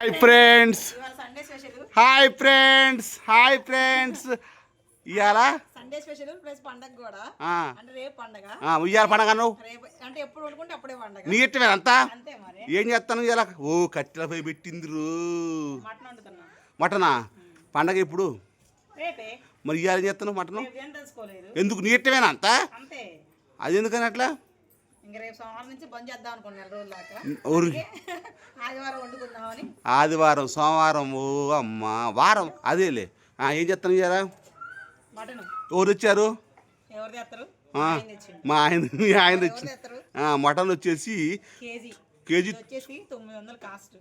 Hi friends hi friends hi friends ఇవాళ Sunday special plus పండగ కూడా. అంటే రేపు పండగ. ఆ, ఇవాళ పండగ నువ్వు అంటే ఎప్పుడు వండుకుంటే అప్పుడే పండగ. నీ ఇట్టమే అంతా ఏం చేస్తాను ఇవాళ ఓ కట్టెలపై పెట్టింది మటన్ పండగ ఇప్పుడు మరి ఇవాళ ఏం చేస్తాను మటను? ఎందుకు? నీ ఇట్టమేనా అంతా? అంతే. అది ఎందుకని అట్లా? ఇంకా రేపు సోమవారం నుంచి బంద్ చేద్దాం అనుకున్నా నెల రోజుల దాకా. ఊరు. ఆదివారం వండుకుందామని. ఆదివారం సోమవారం ఓ అమ్మ వారం అదేలే. ఏం చేస్తాను మటన్. ఎవరు వచ్చారు ఎవరు తెస్తారు మా ఆయన మీ ఆయన తెచ్చి మటన్ వచ్చేసి కేజీ. కేజీ ఇది వచ్చేసి తొమ్మిది వందలు కాస్ట్.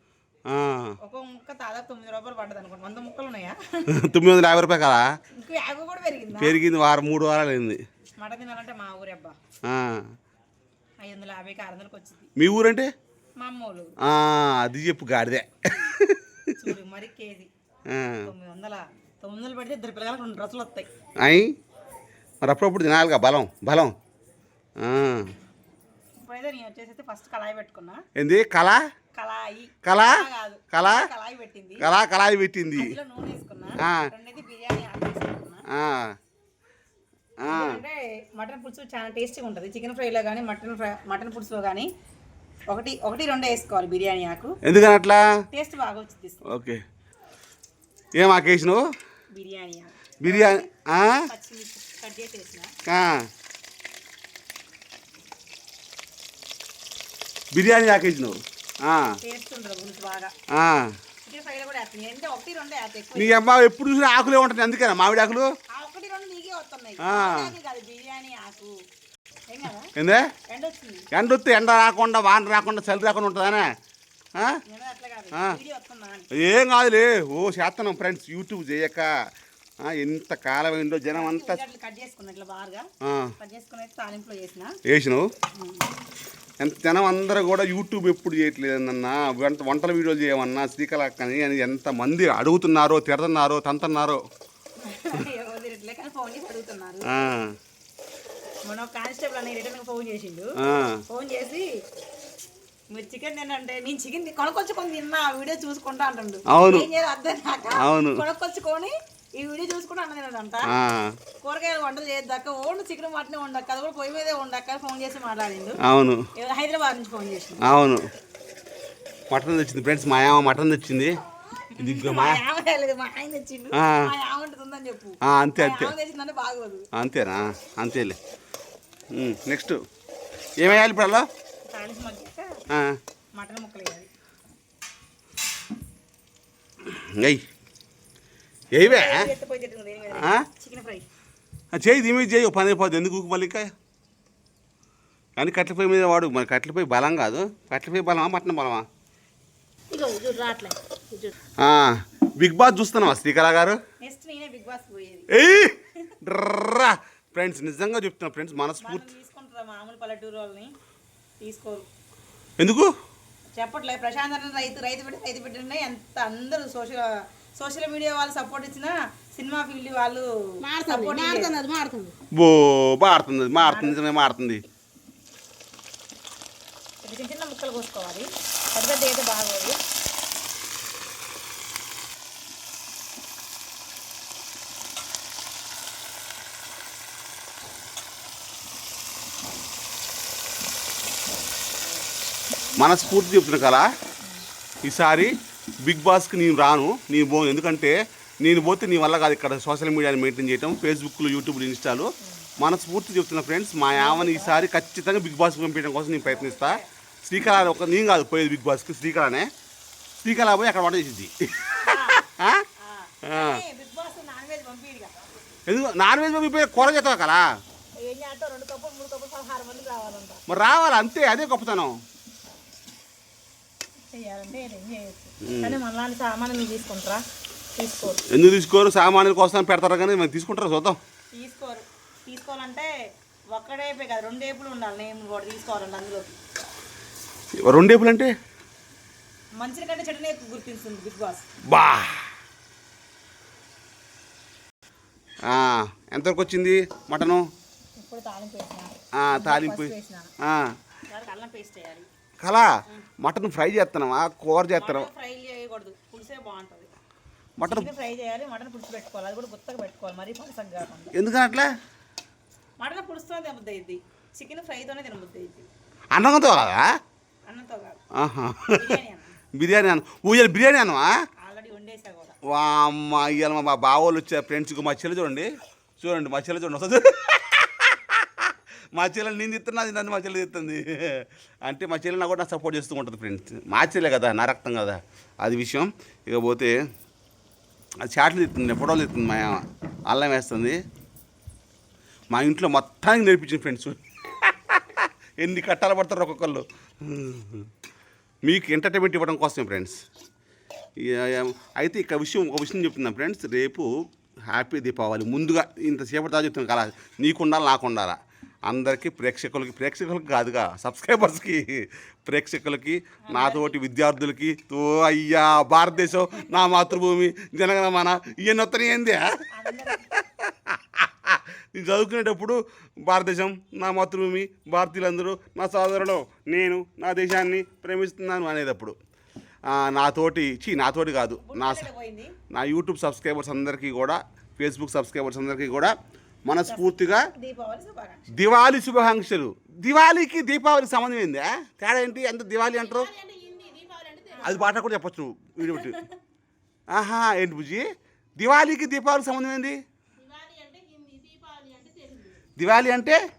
ముక్క దాదాపు తొమ్మిది రూపాయలు పడ్డది అనుకోండి వంద ముక్కలు ఉన్నాయా? తొమ్మిది వందల యాభై రూపాయలు కదా? ఇంకో యాభై కూడా పెరిగిందా? పెరిగింది వారం మూడు వారాలు అయింది. మటన్ తినాలంటే మా ఊరే అబ్బా. ఐదు వందల యాభైకి ఆరు వందలకి వచ్చింది. మీ ఊరంటే? మా ఆ, అది చెప్పు గాడిదే. చూడు మరి కేజీ తొమ్మిది వందల తొమ్మిది వందలు పెడితే ఇద్దరు పిల్లలకు రెండు డ్రెస్సులు వస్తాయి. అయి మరి అప్పుడప్పుడు తినాలిగా బలం బలం. ఆ, ఇప్పుడైతే నేను వచ్చేసి ఫస్ట్ కళాయి పెట్టుకున్నా. ఏంది కళ? కళాయి. కళ? కాదు. కళ? కళాయి పెట్టింది. కళ కళాయి పెట్టింది. అందులో నూనె వేసుకున్నా. ఆ. రెండైతే బిర్యానీ ఆకు వేసుకున్నా. ఆ, ఆ, అంటే మటన్ పులుసు చాలా టేస్టీగా ఉంటుంది. చికెన్ ఫ్రైలో కానీ మటన్ ఫ్రై మటన్ పులుసులో కానీ ఒకటి ఒకటి రెండే వేసుకోవాలి బిర్యానీ ఆకు. ఎందుకని అట్లా? టేస్ట్ బాగా వచ్చింది ఓకే. ఏం ఆకేసినావు బిర్యానీ ఆకు. బిర్యానీ కట్ చేసి వేసిన. బిర్యానీ ఆకేసినావు నీ అమ్మ ఎప్పుడు చూసినా ఆకులే ఉంటుంది అందుకేనా మామిడి ఆకులు? ఏందే? ఎండ వస్తే ఎండ రాకుండా వాన రాకుండా చలి రాకుండా ఉంటుందానే? ఏం కాదులే. ఓ చేస్తున్నాం ఫ్రెండ్స్ యూట్యూబ్ చేయక. ఎంత కాలం అయిందో జనం అంతా వేసినావు? ఎంత జనం అందరూ కూడా యూట్యూబ్ ఎప్పుడు చేయట్లేదన్న వంట వంటల వీడియోలు చేయమన్నా శ్రీకళక్కని అని ఎంతమంది అడుగుతున్నారో తిడుతున్నారో తంతున్నారో. ఫోన్ చేసి అడుగుతున్నారు. ఆ, మన కానిస్టేబుల్ అని రిటర్న్ ఫోన్ చేసిండు. ఫోన్ చేసి మీరు చికెన్ తినంటే నేను చికెన్ కొనుక్కొచ్చుకొని తిన్నా ఆ వీడియో చూసుకుంటా అంటుండు. అవును. అర్థం కాక అవును. కొనుక్కొచ్చుకొని ఈ వీడియో చూసుకుంటా అన్న తినదంట ఆ, కూరగాయలు వంటలు చేయొద్దాక ఓన్లీ చికెన్ మటనే ఉండక్క అది కూడా పొయ్యి మీదే ఉండక్క ఫోన్ చేసి మాట్లాడిండు. అవును. హైదరాబాద్ నుంచి ఫోన్ చేసిండు. అవును. మటన్ తెచ్చింది. ఫ్రెండ్స్ మా యామ మటన్ తెచ్చింది. అంతే అంతే. అంతేనా? అంతేలే. నెక్స్ట్. ఏమేయాలి ఇప్పుడు అలా? ఏవే చేయి దీని మీద చేయి పని అయిపోద్ది. ఎందుకు మళ్ళీ ఇంకా? కానీ కట్టెలపై మీద వాడు. మరి కట్టెలపై బలం కాదు. కట్టెలపై బలమా మటన్ బలమా ఇగో చూడు రాట్లే చూడు ఆ, బిగ్ బాస్ చూస్తున్నావా శ్రీకళ గారు? ఫ్రెండ్స్ నిజంగా చెప్తున్నా ఫ్రెండ్స్ మనస్ఫూర్తి. మనం తీసుకుంటారా మామూలు పల్లెటూరు వాళ్ళని? తీసుకోరు. ఎందుకు? చెప్పట్లే ప్రశాంత్ అన్న రైతు రైతు బిడ్డ రైతు బిడ్డనే ఎంత అందరూ సోషల్ సోషల్ మీడియా వాళ్ళు సపోర్ట్ ఇచ్చినా సినిమా ఫీల్డ్ వాళ్ళు బో మారుతుంది అది, మారుతుంది నిజమే మారుతుంది. చిన్న చిన్న ముక్కలు కోసుకోవాలి. పెద్ద బాగోదు. మనస్ఫూర్తి చెప్తున్నా కదా. ఈసారి బిగ్ బాస్కి నేను రాను నేను పో ఎందుకంటే నేను పోతే నీ వల్ల కాదు ఇక్కడ సోషల్ మీడియాని మెయింటైన్ చేయటం ఫేస్బుక్లో యూట్యూబ్లో ఇన్స్టాలు. మనస్ఫూర్తి చెప్తున్నా ఫ్రెండ్స్ మా యావని ఈసారి ఖచ్చితంగా బిగ్ బాస్కి పంపించడం కోసం నేను ప్రయత్నిస్తా. శ్రీకళ ఒక నేను కాదు పోయేది బిగ్ బాస్కి శ్రీకళనే. శ్రీకళ పోయి అక్కడ వంట చేసింది ఎందుకు? నాన్ వెజ్ పంపిపోయి కూర చేస్తావు కదా? మరి రావాలి అంతే అదే గొప్పతనం. చేయాలంటే ఏం చేయొచ్చు. కానీ మనలాంటి సామాన్లు మీరు తీసుకుంటారా? తీసుకోరు. ఎందుకు తీసుకోరు? సామాన్యుల కోసం పెడతారు కానీ మరి తీసుకుంటారు చూద్దాం. తీసుకోరు. తీసుకోవాలంటే ఒక్కడేపే కదా రెండు ఏపులు ఉండాలి. నేను కూడా తీసుకోవాలంటే అందులోకి రెండు ఏపులు అంటే? మంచి కంటే చెడునే ఎక్కువ గుర్తిస్తుంది బిగ్ బాస్. బా! ఎంతవరకు వచ్చింది మటను? ఇప్పుడు తాలింపు తాలింపు అల్లం పేస్ట్ వేయాలి. కలా మటన్ ఫ్రై చేస్తున్నావా? కూర చేస్తున్నావా? ఫ్రై చేయకూడదు. పులుసే బాగుంటుంది. మటన్ ఫ్రై చేయాలి మటన్ పులుసు పెట్టుకోవాలి. అది కూడా గుత్తగా పెట్టుకోవాలి. మరీ పలసగా కాకుండా. ఎందుకని అట్లా? మటన్ పులుసుతో తినబుద్ది చికెన్ ఫ్రైతోనే తినబుద్ది అన్నంతో కాదా? అన్నంతో కాదు. ఆహా. బిర్యానీ అన్న. ఊయలు బిర్యానీ అన్నవా ఆల్రెడీ వండేసా కూడా. వా అమ్మ ఇవాళ మా బావోళ్ళు వచ్చే ఫ్రెండ్స్కి మా చెల్లి చూడండి. చూడండి మా చెల్లి చూడండి. వస్తుంది. మా చెల్లెలు నేను తిత్తున్నది నన్ను మా చెల్లెలు తిత్తుంది. అంటే మా చెల్లెలు నాకు కూడా సపోర్ట్ చేస్తూ ఉంటుంది ఫ్రెండ్స్ మా చెల్లె కదా నా రక్తం కదా. అది విషయం. ఇకపోతే అది చాట్లు తిత్తుంది ఫోటోలు తిత్తుంది మా అల్లం వేస్తుంది. మా ఇంట్లో మొత్తానికి నేర్పించింది ఫ్రెండ్స్ ఎన్ని కట్టాలు పడతారు ఒక్కొక్కళ్ళు. మీకు ఎంటర్టైన్మెంట్ ఇవ్వడం కోసమే ఫ్రెండ్స్ ఇక- అయితే ఇక విషయం ఒక విషయం చెప్తున్నాను ఫ్రెండ్స్ రేపు హ్యాపీ దీపావళి ముందుగా ఇంతసేపటి దాకా చెప్తున్నాను కదా నీకు ఉండాలి నాకు ఉండాలా అందరికీ ప్రేక్షకులకి ప్రేక్షకులకి కాదుగా సబ్స్క్రైబర్స్కి ప్రేక్షకులకి నాతోటి విద్యార్థులకి తో అయ్యా భారతదేశం నా మాతృభూమి జనగణమన ఇవన్నీ వస్తాయి ఏంది? నేను చదువుకునేటప్పుడు భారతదేశం నా మాతృభూమి భారతీయులందరూ నా సోదరుడు నేను నా దేశాన్ని ప్రేమిస్తున్నాను అనేటప్పుడు. నాతోటి చీ నాతోటి కాదు నా నా యూట్యూబ్ సబ్స్క్రైబర్స్ అందరికీ కూడా ఫేస్బుక్ సబ్స్క్రైబర్స్ అందరికీ కూడా మనస్ఫూర్తిగా దివాళీ శుభాకాంక్షలు. దివాళీకి దీపావళికి సంబంధం ఏందా తేడా ఏంటి? ఎంత దివాళీ అంటారు? అది పాట కూడా చెప్పొచ్చు వీడియో పెట్టి. ఆహా ఏంటి బుజ్జి? దివాళీకి దీపావళికి సంబంధం ఏంది? దివాళీ అంటే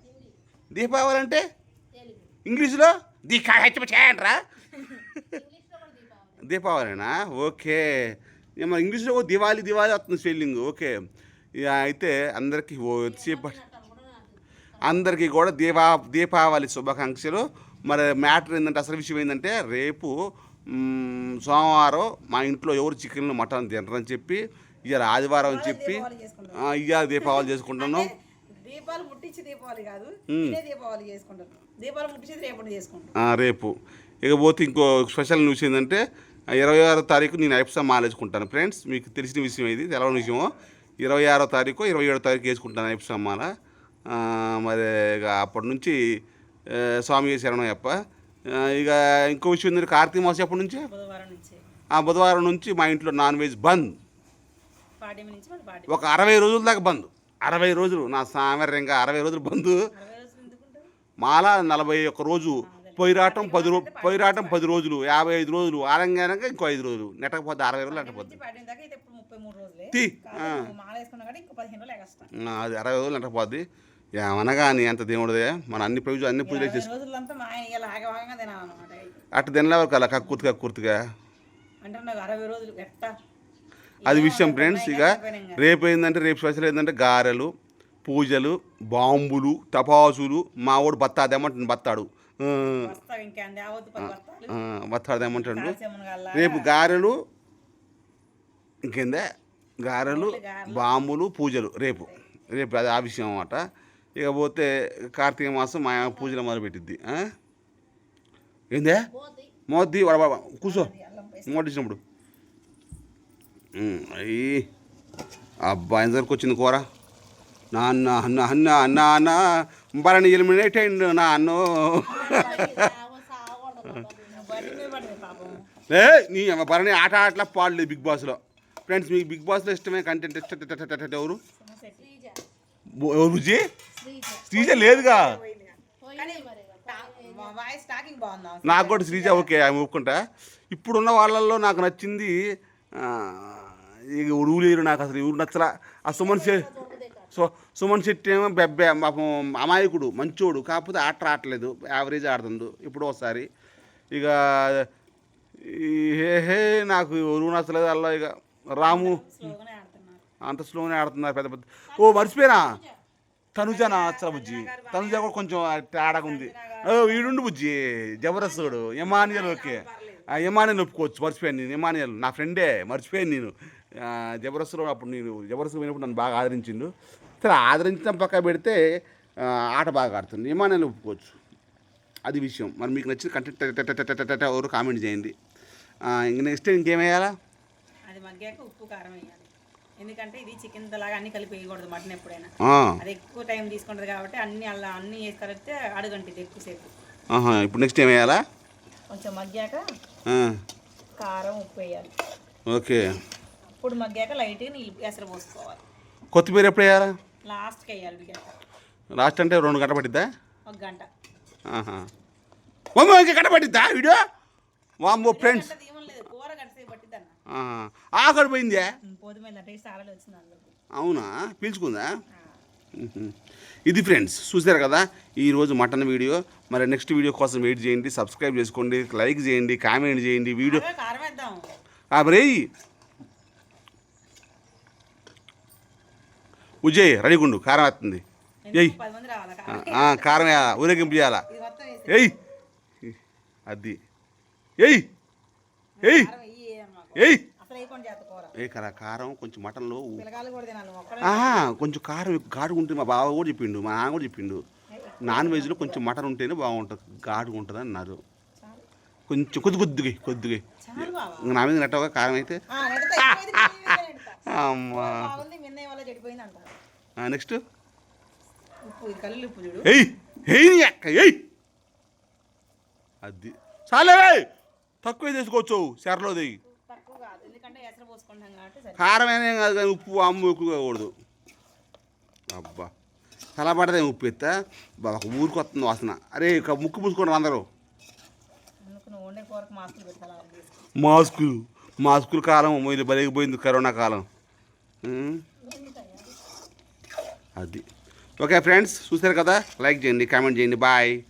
దీపావళి అంటే ఇంగ్లీషులో? దీకా హెచ్చరా దీపావళినా? ఓకే. ఏమో ఇంగ్లీష్లో దివాళీ దివాళీ వస్తుంది స్పెల్లింగ్. ఓకే. అయితే అందరికీ ఓ వచ్చేపటి అందరికీ కూడా దీపా దీపావళి శుభాకాంక్షలు. మరి మ్యాటర్ ఏంటంటే అసలు విషయం ఏంటంటే రేపు సోమవారం మా ఇంట్లో ఎవరు చికెన్ మటన్ తినరని చెప్పి ఇవాళ ఆదివారం అని చెప్పి ఇవాళ దీపావళి చేసుకుంటున్నాం దీపాలు ముట్టించి దీపావళి కాదు మ్మ్. ఇదే దీపావళి చేసుకుంటారు. దీపాలు ముట్టించి రేపటి చేసుకుంటారు. ఆ, రేపు. ఇకపోతే ఇంకో స్పెషల్ న్యూస్ ఏంటంటే ఇరవై ఆరో తారీఖు నేను ఐప్సా మాలేసుకుంటాను ఫ్రెండ్స్. మీకు తెలిసిన విషయం ఇది తెలవని విషయము. ఇరవై ఆరో తారీఖు ఇరవై ఏడో తారీఖు వేసుకుంటాను మాల. ఆ, మరి ఇక అప్పటి నుంచి స్వామి శరణం అప్ప ఆ, ఇక ఇంకో విషయం ఏంటంటే కార్తీక మాసం ఎప్పటి నుంచి? బుధవారం నుంచి. ఆ బుధవారం నుంచి మా ఇంట్లో నాన్ వెజ్ బంద్. ఒక అరవై రోజుల దాకా బంద్. అరవై రోజులు నా సామర్యంగా అరవై రోజులు బంద్. మాల నలభై ఒక్క రోజు పొయ్యిరాటం పది రో పొయ్యిరాటం పది రోజులు యాభై ఐదు రోజులు ఆరంగానంగా ఇంకో ఐదు రోజులు. నెట్టకపోతే అరవై రోజులు నెట్టకపోద్ది మూడు రోజులే. తీ. కాదు, ఆ. నువ్వు మాల వేసుకున్నా కానీ ఇంకో పదిహేను రోజులు ఎగస్తా ఆ, అది అరవై రోజులు నెట్టకపోద్ది ఏమనగా నీ అంత దేవుడిదే. మన అన్ని పూజలు అన్ని పూజలు చేసి రోజులంతా మా ఆయన ఇలా ఆగవాగంగా తినాలన్నమాట. అటు తినలేవు కదా కక్కుర్తి కక్కుర్తిగా అంటే నాకు అరవై రోజులు ఎట్టా? అది విషయం ఫ్రెండ్స్ ఇక రేపు ఏంటంటే రేపు స్పెషల్ ఏంటంటే గారెలు పూజలు బాంబులు తపాసులు మా వాడు బత్తా తెమ్మంటుంది బత్తాడు. బత్తాడు గల్లా. రేపు గారెలు ఇంకేందే గారెలు బాంబులు పూజలు రేపు రేపు అది ఆ విషయం అన్నమాట ఇకపోతే కార్తీక మాసం మా పూజలు మొదలుపెట్టిద్ది? ఏందే మోద్ది వడ వడ- కూర్చో మోటిచ్చినప్పుడు అయ్యి అబ్బా ఎంతవరకు వచ్చింది కూర నాన్న అన్న అన్న అన్న అన్న బరణి ఎలిమినేట్ అయిండు నా అన్నో ఏ నీ భరణి ఆట ఆటలా పాడలేదు బిగ్ బాస్లో ఫ్రెండ్స్ మీకు బిగ్ బాస్లో ఇష్టమే కంటెంట్ ఇష్ట ఎవరు? బుజ్జి? శ్రీజ. లేదుగా. మా వాయిస్ టాకింగ్ బాగుందా? నాకు కూడా శ్రీజ ఓకే ఆమె ఒప్పుకుంటా. ఇప్పుడున్న వాళ్ళల్లో నాకు నచ్చింది ఆ, ఇక ఉరువు లేరు నాకు అసలు ఎవరు నచ్చలా. ఆ సుమన్ సో సుమన్ శెట్టి ఏమో బెబ్బే పాపం అమాయకుడు మంచోడు. కాకపోతే ఆట ఆడలేదు యావరేజ్ ఆడుతుండు ఇప్పుడు ఒకసారి. ఇక హే హే నాకు ఎవరు నచ్చలేదు అలా ఇక. రాము అంత స్లోగానే ఆడుతున్నారు పెద్ద పెద్ద ఓ మర్చిపోయినా తనుజానా అచ్చరా బుజ్జి తనుజ కూడా కొంచెం తేడాగా ఉంది ఓ వీడుండు బుజ్జి జబరస్తుడు ఎమానియల్ ఓకే ఎమానియల్ ఒప్పుకోవచ్చు మర్చిపోయాను నేను ఎమానియల్ నా ఫ్రెండే మర్చిపోయాను నేను జబరస్తులో అప్పుడు నేను జబరస్తు పోయినప్పుడు నన్ను బాగా ఆదరించిండు సరే ఆదరించడం పక్క పెడితే ఆట బాగా ఆడుతుంది ఎమానియల్ ఒప్పుకోవచ్చు అది విషయం మరి మీకు నచ్చిన కంటెంట్ ఎవరు కామెంట్ చేయండి నెక్స్ట్ ఇంకేం వేయాలా మగ్గాక ఉప్పు కారం వేయాలి. ఎందుకంటే ఇది చికెన్ లాగా అన్ని కలిపి వేయకూడదు మటన్ ఎప్పుడైనా. అది ఎక్కువ టైం తీసుకుంటుంది కాబట్టి అన్ని అలా అన్ని వేసి కలిపితే అడుగంటిది ఎక్కువసేపు. ఇప్పుడు నెక్స్ట్ ఏం వేయాలా? కొంచెం మగ్గాక కారం ఉప్పు వేయాలి. ఓకే. ఇప్పుడు మగ్గాక లైట్గా నీళ్ళు ఎసరు పోసుకోవాలి. కొత్తిమీర ఎప్పుడు వేయాలా? లాస్ట్కి వేయాలి లాస్ట్ అంటే రెండు గంట పట్టిద్దా? ఒక గంట. ఆహా. వామ్మో, ఇంకా గంట పట్టిద్దా వీడియో? వామ్మో ఫ్రెండ్స్ గంట తీయమలేదు కూర గంట సేపు ఆకలి పోయిందే? అవునా? పీల్చుకుందా. ఇది ఫ్రెండ్స్ చూసారు కదా? ఈరోజు మటన్ వీడియో. మరి నెక్స్ట్ వీడియో కోసం వెయిట్ చేయండి సబ్స్క్రైబ్ చేసుకోండి లైక్ చేయండి కామెంట్ చేయండి వీడియో మరి ఉజయ్ రెడీగుండు కారం వేస్తుంది. ఆ, కారం ఊరేగింపు చేయాలా? ఏయ్. అది. ఏయ్. ఏయ్. కారం వెయ్యి మాకు ఏయ్! ఏ కరా కారం కొంచెం మటన్లో. కొంచెం కారం ఘాటుగా ఉంటుంది మా బావ కూడా చెప్పిండు మా నాన్న కూడా చెప్పిండు. నాన్ వెజ్లో కొంచెం మటన్ ఉంటేనే బాగుంటుంది ఘాటుగా ఉంటుంది అన్నారు. కొంచెం కొద్ది కొద్దిగా కొద్దిగా. నా మీద నెట్టగా కారం అయితే. అమ్మా. నెక్స్ట్? ఎయ్ ఎయ్ అక్క ఎయ్ అది. చాలే తక్కువే తీసుకోవచ్చు చెరలో దిగి తక్కువ కాదు ఎందుకంటే ఎసరు పోసుకుంటాం కాబట్టి సరే కారం కాదు కానీ ఉప్పు అమ్ము ఎక్కువ కాకూడదు. అబ్బా. తల పడదే ఉప్పు ఎత్తా. బాబా ఊరికి వస్తుంది వాసన. అరే ఇక ముక్కు పూసుకోండి అందరూ. మాస్కులు. మాస్కులు కాలం ఇది బలిగిపోయింది కరోనా కాలం? అది. ఓకే ఫ్రెండ్స్ చూసారు కదా? లైక్ చేయండి కామెంట్ చేయండి. బాయ్.